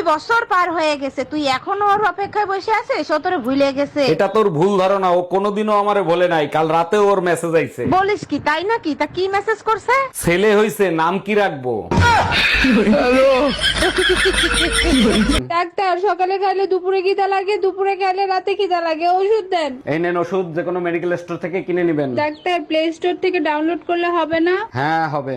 দুই বছর পার হয়ে গেছে। তুই এখনও ওর অপেক্ষায় বসে আছিস? ও তোরে ভুলে গেছে। এটা তোর ভুল ধারণা। ও কোনোদিনও আমারে বলে নাই। কাল রাতে ওর মেসেজ আইছে। বলিস কি তাই নাকি? তা কি মেসেজ করছে? ছেলে হইছে নাম কি রাখব? ডাক্তার সকালে খাইলে দুপুরে খিদা লাগে দুপুরে খাইলে রাতে খিদা লাগে। ওষুধ দেন। এই নেন ওষুধ যে কোনো মেডিকেল স্টোর থেকে কিনে নিবেন। ডাক্তার প্লে স্টোর থেকে ডাউনলোড করলে হবে না? হ্যাঁ হবে।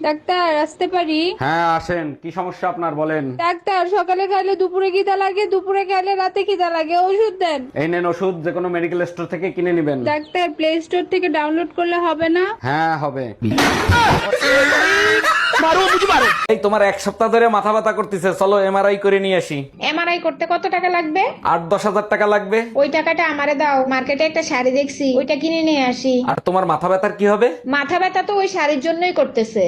ডাক্তার আসতে পারি? হ্যাঁ আসেন। কি সমস্যা আপনার বলেন? ডাক্তার সকালে খাইলে দুপুরে খিদা লাগে দুপুরে খাইলে রাতে খিদা লাগে ওষুধ দেন। এই নেন ওষুধ যে কোনো মেডিকেল স্টোর থেকে কিনে নিবেন। ডাক্তার প্লে স্টোর থেকে ডাউনলোড করলে হবে না? হ্যাঁ হবে। এই তোমার এক সপ্তাহ ধরে মাথা ব্যথা করতেছে চলো এমআরআই করে নিয়ে আসি এমআরআই করতে কত টাকা লাগবে আট দশ হাজার টাকা লাগবে ওই টাকাটা আমারে দাও মার্কেটে একটা শাড়ি দেখছি ওইটা কিনে নিয়ে আসি আর তোমার মাথা ব্যথার কি হবে মাথা ব্যথা তো ওই শাড়ির জন্যই করতেছে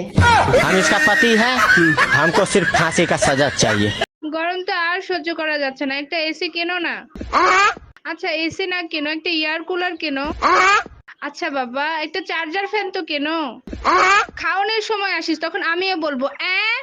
हम इसका पति है हमको सिर्फ फांसी का सजा चाहिए গরম তো আর সহ্য করা যাচ্ছে না একটা এসি কেনো না আচ্ছা এসি না কেনো একটা এয়ার কুলার কেনো আচ্ছা বাবা একটা চার্জার ফ্যান তো কেন? খাওয়ানোর সময় আসিস তখন আমিও বলব অ্যাঁ?